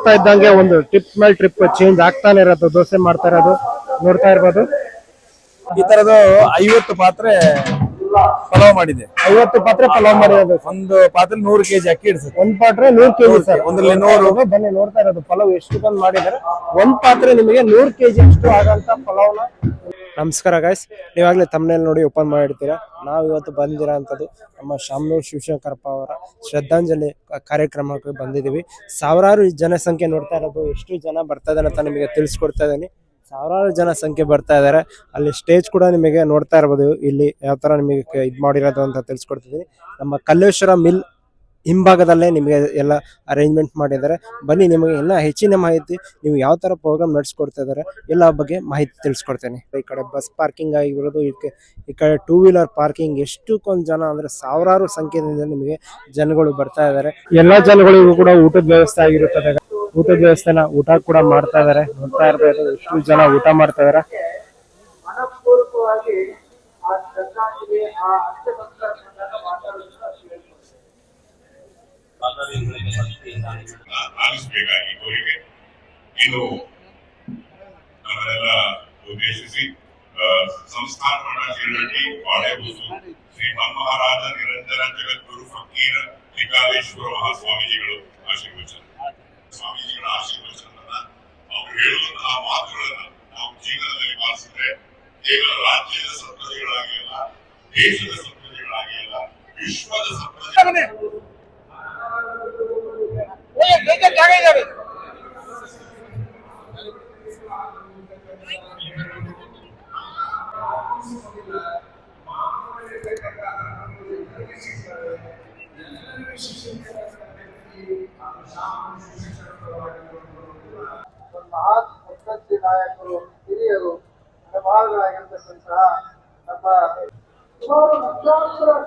ಹೋಗ್ತಾ ಇದ್ದಂಗೆ ಒಂದು ಟ್ರಿಪ್ ಮೇಲೆ ಟ್ರಿಪ್ ಚೇಂಜ್ ಆಗ್ತಾನೆ ಇರೋದು ದೋಸೆ ಮಾಡ್ತಾ ಇರೋದು ನೋಡ್ತಾ ಇರ್ಬೋದು. ಈ ತರದ್ದು ಐವತ್ತು ಪಾತ್ರೆ ಪಲಾವ್ ಮಾಡಿದೆ. ಐವತ್ತು ಪಾತ್ರೆ ಪಲಾವ್ ಮಾಡಿರೋದು. ಒಂದು ಪಾತ್ರೆ ನೂರು ಕೆಜಿ ಅಕ್ಕಿ ಇಡ್ಸ ಒಂದ್ ಪಾತ್ರೆ ನೂರ್ ಕೆಜಿ ಸರ್. ಒಂದ್ರಲ್ಲಿ ನೂರು. ಬನ್ನಿ ನೋಡ್ತಾ ಇರೋದು. ಪಲಾವ್ ಎಷ್ಟು ಬಂದ್ ಮಾಡಿದ್ದಾರೆ. ಒಂದ್ ಪಾತ್ರೆ ನಿಮಗೆ ನೂರ್ ಕೆಜಿ ಅಷ್ಟು ಆಗಂತ ಪಲಾವ್ನ ನಮಸ್ಕಾರ ಗಾಯ್ಸ್ ನೀವಾಗಲೇ ತಮ್ಮನೇಲಿ ನೋಡಿ ಓಪನ್ ಮಾಡಿರ್ತೀರಾ? ನಾವು ಇವತ್ತು ಬಂದಿರೋ ಅಂಥದ್ದು ನಮ್ಮ ಶಾಮನೂರು ಶಿವಶಂಕರಪ್ಪ ಅವರ ಶ್ರದ್ಧಾಂಜಲಿ ಕಾರ್ಯಕ್ರಮಕ್ಕೆ ಬಂದಿದ್ದೀವಿ. ಸಾವಿರಾರು ಜನಸಂಖ್ಯೆ ನೋಡ್ತಾ ಇರೋದು, ಎಷ್ಟು ಜನ ಬರ್ತಾ ಇದ್ದಾರೆ ಅಂತ ನಿಮಗೆ ತಿಳಿಸ್ಕೊಡ್ತಾ ಇದ್ದೀನಿ. ಸಾವಿರಾರು ಜನ ಸಂಖ್ಯೆ ಬರ್ತಾ ಇದ್ದಾರೆ ಅಲ್ಲಿ ಸ್ಟೇಜ್ ಕೂಡ ನಿಮಗೆ ನೋಡ್ತಾ ಇರ್ಬೋದು. ಇಲ್ಲಿ ಯಾವ ಥರ ನಿಮಗೆ ಇದು ಮಾಡಿರೋದು ಅಂತ ತಿಳಿಸ್ಕೊಡ್ತಿದ್ದೀನಿ. ನಮ್ಮ ಕಲ್ಲೇಶ್ವರ ಮಿಲ್ ಹಿಂಭಾಗದಲ್ಲೇ ನಿಮಗೆ ಎಲ್ಲ ಅರೇಂಜ್ಮೆಂಟ್ ಮಾಡಿದ್ದಾರೆ. ಬನ್ನಿ ನಿಮಗೆ ಎಲ್ಲ ಹೆಚ್ಚಿನ ಮಾಹಿತಿ ನೀವು ಯಾವ ತರ ಪ್ರೋಗ್ರಾಮ್ ನಡೆಸ್ಕೊಡ್ತಾ ಇದ್ದಾರೆ ಎಲ್ಲ ಬಗ್ಗೆ ಮಾಹಿತಿ ತಿಳಿಸ್ಕೊಡ್ತೇನೆ. ಈ ಕಡೆ ಬಸ್ ಪಾರ್ಕಿಂಗ್ ಆಗಿರ್ಬೋದು ಇದಕ್ಕೆ ಈ ಕಡೆ ಟೂ ವೀಲರ್ ಪಾರ್ಕಿಂಗ್ ಎಷ್ಟಕ್ಕೊಂದು ಜನ ಅಂದರೆ ಸಾವಿರಾರು ಸಂಖ್ಯೆಯಿಂದ ನಿಮಗೆ ಜನಗಳು ಬರ್ತಾ ಇದ್ದಾರೆ. ಎಲ್ಲ ಜನಗಳಿಗೂ ಕೂಡ ಊಟದ ವ್ಯವಸ್ಥೆ ಆಗಿರುತ್ತದೆ. ಊಟದ ವ್ಯವಸ್ಥೆನ ಊಟ ಕೂಡ ಮಾಡ್ತಾ ಇದ್ದಾರೆ. ನೋಡ್ತಾ ಇರ್ಬೋದು ಎಷ್ಟು ಜನ ಊಟ ಮಾಡ್ತಾ ಇದ್ದಾರೆ. ಮನಪೂರ್ವಕವಾಗಿ ಆ ಆಲಿಸಬೇಕಾಗಿ ಕೋರಿಕೆ. ಇದು ನಮ್ಮನ್ನೆಲ್ಲ ಉದ್ದೇಶಿಸಿ ಸಂಸ್ಥಾನ ಶಿರಹಟ್ಟಿ ಬಾಳೆಬೂಸು ಶ್ರೀ ಮಹಾರಾಜ ನಿರಂಜನ ಜಗದ್ಗುರು ಫಕೀರ ಲಿಂಗಾಲೇಶ್ವರ ಮಹಾಸ್ವಾಮೀಜಿಗಳು ಆಶೀರ್ವಚನ. ಸ್ವಾಮೀಜಿಗಳ ಆಶೀರ್ವಚನವನ್ನ ಅವರು ಹೇಳುವಂತಹ ಮಾತುಗಳನ್ನ ನಾವು ಜೀವನದಲ್ಲಿ ಪಾಲಿಸಿದ್ರೆ ಕೇವಲ ರಾಜ್ಯದ ಸಂಪತ್ತಿಗಳಾಗಿ ಅಲ್ಲ, ದೇಶದ ಸಂಪತ್ತಿಗಳಾಗಿ ಅಲ್ಲ, ವಿಶ್ವದ ಸಂಪತ್ತಿ ಒಂದು ಮಹಾನ್ ಮುತ್ಸದ್ದಿ ನಾಯಕರು ಹಿರಿಯರು ಮಹಾಗಳಾಗಿರ್ತಕ್ಕಂತಹ ನಮ್ಮ ಸುಮಾರು ವಿದ್ಯಾರ್ಥಿಗಳಿಗೆ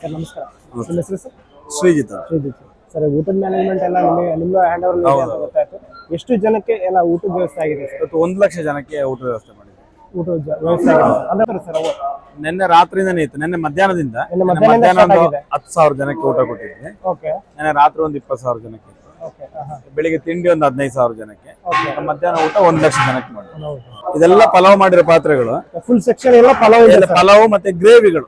ಸರ್ ನಮಸ್ಕಾರ. ನಿಮ್ಮ ಹೆಸರು ಸರ್? ಶ್ರೀಜಿತ್ ಶ್ರೀಜಿತ್ ಸರ್. ಊಟದ ಮ್ಯಾನೇಜ್ಮೆಂಟ್ ಎಲ್ಲ ನಿಮಗೆ ನಿಮ್ಮ ಹ್ಯಾಂಡ್ ಓವರ್ ಅಂತ ಗೊತ್ತಾಯ್ತು. ಎಷ್ಟು ಜನಕ್ಕೆ ಎಲ್ಲ ಊಟದ ವ್ಯವಸ್ಥೆ ಆಗಿದೆ ಸರ್? ಇವತ್ತು ಒಂದು ಲಕ್ಷ ಜನಕ್ಕೆ ಊಟದ ವ್ಯವಸ್ಥೆ ಮಾಡಿದೆ ಊಟದ ಜ- ವ್ಯವಸ್ಥೆ ಆಗಿದೆ. ಅಂದ್ರೆ ಸರ್ ಅವು ನಿನ್ನೆ ರಾತ್ರಿಯಿಂದನೇ ಇತ್ತು. ನಿನ್ನೆ ಮಧ್ಯಾಹ್ನದಿಂದ. ನಿನ್ನೆ ನಿನ್ನೆ ಮಧ್ಯಾಹ್ನದಿಂದ ಮಧ್ಯಾಹ್ನ ಒಂದು start ಆಗಿದೆ. ಹತ್ತು ಸಾವಿರ ಜನಕ್ಕೆ ಊಟ ಕೊಟ್ಟಿದ್ದೆ ಓಕೆ. ನಿನ್ನೆ ರಾತ್ರಿ ಒಂದು ಇಪ್ಪತ್ತು ಸಾವಿರ ಜನಕ್ಕೆ ಇತ್ತು. ಬೆಳಿಗ್ಗೆ ತಿಂಡಿ ಒಂದು ಹದಿನೈದು ಸಾವಿರ ಜನಕ್ಕೆ. ಮಧ್ಯಾಹ್ನ ಊಟ ಒಂದ್ ಲಕ್ಷ ಜನಕ್ಕೆ ಮಾಡಿ ಇದೆಲ್ಲ ಪಲಾವ್ ಮಾಡಿರೋ ಪಾತ್ರೆಗಳು. ಫುಲ್ ಸೆಕ್ಷನ್ ಎಲ್ಲ ಪಲಾವ್ ಪಲಾವ್ ಮತ್ತೆ ಗ್ರೇವಿಗಳು.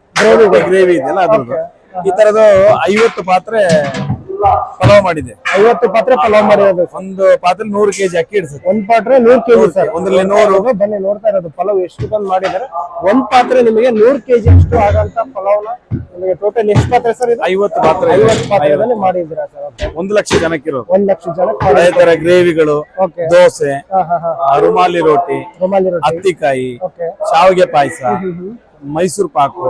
ಗ್ರೇವಿ ಇದೆಯಲ್ಲ ಅದ್ರದ್ದು. ಈ ತರದ್ದು ಐವತ್ತು ಪಾತ್ರೆ ಪಲಾವ್ ಮಾಡಿದೆ. ಐವತ್ತು ಪಾತ್ರೆ ಪಲಾವ್ ಮಾಡಿರೋದು ಒಂದು ಪಾತ್ರೆ ನೂರು ಕೆಜಿ ಅಕ್ಕಿ ಇಡ್ಸುತ್ತೆ. ಒಂದ್ ಪಾತ್ರೆ ನೂರು ಕೆಜಿ ಸರ್ ಒಂದ್ರಲ್ಲಿ ನೂರು. ಬನ್ನಿ ನೋಡ್ತಾ ಇರೋದು ಪಲಾವ್ ಎಷ್ಟು ಬಂದ್ ಮಾಡಿದ್ರೆ ಒಂದ್ ಪಾತ್ರೆ ನಿಮಗೆ ನೂರು ಕೆಜಿ ಅಷ್ಟು ಆಗಂತ ಪಲಾವ್ನ ನಿಮಗೆ ಟೋಟಲ್ ಎಷ್ಟು ಪಾತ್ರೆ ಸರ್ ಇದು? ಐವತ್ತು ಪಾತ್ರೆ ಇದೆ. ಐವತ್ತು ಪಾತ್ರೆದಲ್ಲಿ ಮಾಡಿದ್ದೀರಾ ಸರ್ ಓಕೆ ಒಂದು ಲಕ್ಷ ಜನಕ್ಕೆ ಇರೋದು ಒಂದ್ ಲಕ್ಷ ಜನ ಅದೇ ತರ ಗ್ರೇವಿಗಳು ಓಕೆ ದೋಸೆ ಹಾ ಹಾ ಹಾ. ಆ, ರುಮಾಲಿ ರೋಟಿ ರುಮಾಲಿ ರೊಟ್ಟಿ ಹತ್ತಿಕಾಯಿ ಓಕೆ ಶಾವಿಗೆ ಪಾಯಸ ಮೈಸೂರು ಪಾಕು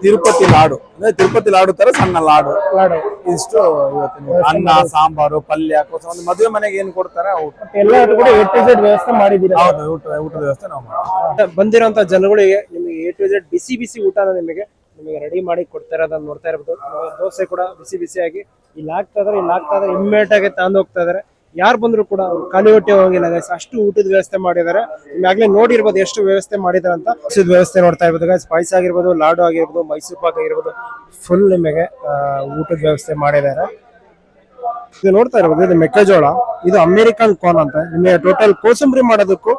ತಿರುಪತಿ ಲಾಡು. ಅಂದ್ರೆ ತಿರುಪತಿ ಲಾಡು ತರ ಸಣ್ಣ ಲಾಡು. ಲಾಡು. ಇಷ್ಟು ಇವತ್ತಿನ ಅನ್ನ ಸಾಂಬಾರು ಪಲ್ಯ ಕೋಸ ಒಂದು ಮದುವೆ ಮನೆಗೆ ಏನ್ ಕೊಡ್ತಾರೆ ಊಟ. ಎಲ್ಲ ಕೂಡ ಎ ಟು ಝೆಡ್ ವ್ಯವಸ್ಥೆ ಮಾಡಿದ್ದೀರಾ? ಹೌದು ಊಟ ಊಟದ ವ್ಯವಸ್ಥೆ ನಾವು ಮಾಡ್ತೀವಿ. ಬಂದಿರೋಂಥ ಜನಗಳಿಗೆ ನಿಮಗೆ ಎ ಟು ಝೆಡ್ ಬಿಸಿ ಬಿಸಿ ಊಟನ ನಿಮಗೆ ನಿಮಗೆ ರೆಡಿ ಮಾಡಿ ಕೊಡ್ತಾ ಇರೋದನ್ನ ನೋಡ್ತಾ ಇರ್ಬೋದು. ದೋಸೆ ಕೂಡ ಬಿಸಿ ಬಿಸಿಯಾಗಿ ಇಲ್ಲಿ ಹಾಕ್ತಾ ಇದಾರೆ, ಇಲ್ಲಿ ಹಾಕ್ತಾ ಇದಾರೆ ಇಮ್ಮಿಡಿಯೇಟ್ ಆಗಿ ತಂದು ಹೋಗ್ತಾ ಇದಾರೆ. ಯಾರು ಬಂದ್ರು ಕೂಡ ಅವ್ರು ಖಾಲಿ ಹೊಟ್ಟೆ ಹೋಗಿಲ್ಲ ಗೈಸ್ ಅಷ್ಟು ಊಟದ ವ್ಯವಸ್ಥೆ ಮಾಡಿದ್ದಾರೆ. ಈಗಾಗಲೇ ನೋಡಿರ್ಬೋದು ಎಷ್ಟು ವ್ಯವಸ್ಥೆ ಮಾಡಿದ್ದಾರೆ ಅಂತ. ವ್ಯವಸ್ಥೆ ನೋಡ್ತಾ ಇರ್ಬೋದು ಗೈಸ್ ಪಾಯಸ ಆಗಿರ್ಬೋದು, ಲಾಡು ಆಗಿರ್ಬೋದು, ಮೈಸೂರು ಪಾಕ್ ಆಗಿರ್ಬೋದು ಫುಲ್ ನಿಮಗೆ ಊಟದ ವ್ಯವಸ್ಥೆ ಮಾಡಿದ್ದಾರೆ. ಇದು ನೋಡ್ತಾ ಇರ್ಬೋದು, ಇದು ಮೆಕ್ಕೆಜೋಳ, ಇದು ಅಮೆರಿಕನ್ ಕಾರ್ನ್ ಅಂತ. ನಿಮಗೆ ಟೋಟಲ್ ಕೋಸಂಬರಿ ಮಾಡೋದಕ್ಕೂ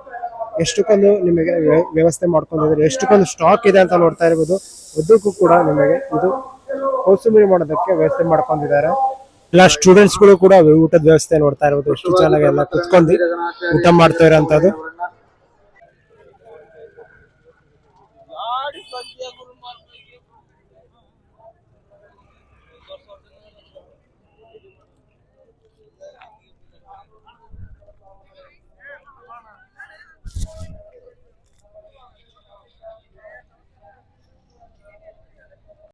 ಎಷ್ಟಕ್ಕೊಂದು ನಿಮಗೆ ವ್ಯವಸ್ಥೆ ಮಾಡ್ಕೊಂಡಿದ್ದಾರೆ, ಎಷ್ಟಕ್ಕೊಂದು ಸ್ಟಾಕ್ ಇದೆ ಅಂತ ನೋಡ್ತಾ ಇರ್ಬೋದು ಉದ್ದಕ್ಕೂ ಕೂಡ ನಿಮಗೆ ಇದು ಕೋಸಂಬರಿ ಮಾಡೋದಕ್ಕೆ ವ್ಯವಸ್ಥೆ ಮಾಡ್ಕೊಂಡಿದ್ದಾರೆ. ಎಲ್ಲ ಸ್ಟೂಡೆಂಟ್ಸ್ಗಳು ಕೂಡ ಊಟದ ವ್ಯವಸ್ಥೆ ನೋಡ್ತಾ ಇರ್ಬೋದು, ಎಷ್ಟು ಚೆನ್ನಾಗಿ ಎಲ್ಲ ಕುತ್ಕೊಂಡು ಊಟ ಮಾಡ್ತಾ ಇರೋಂಥದ್ದು.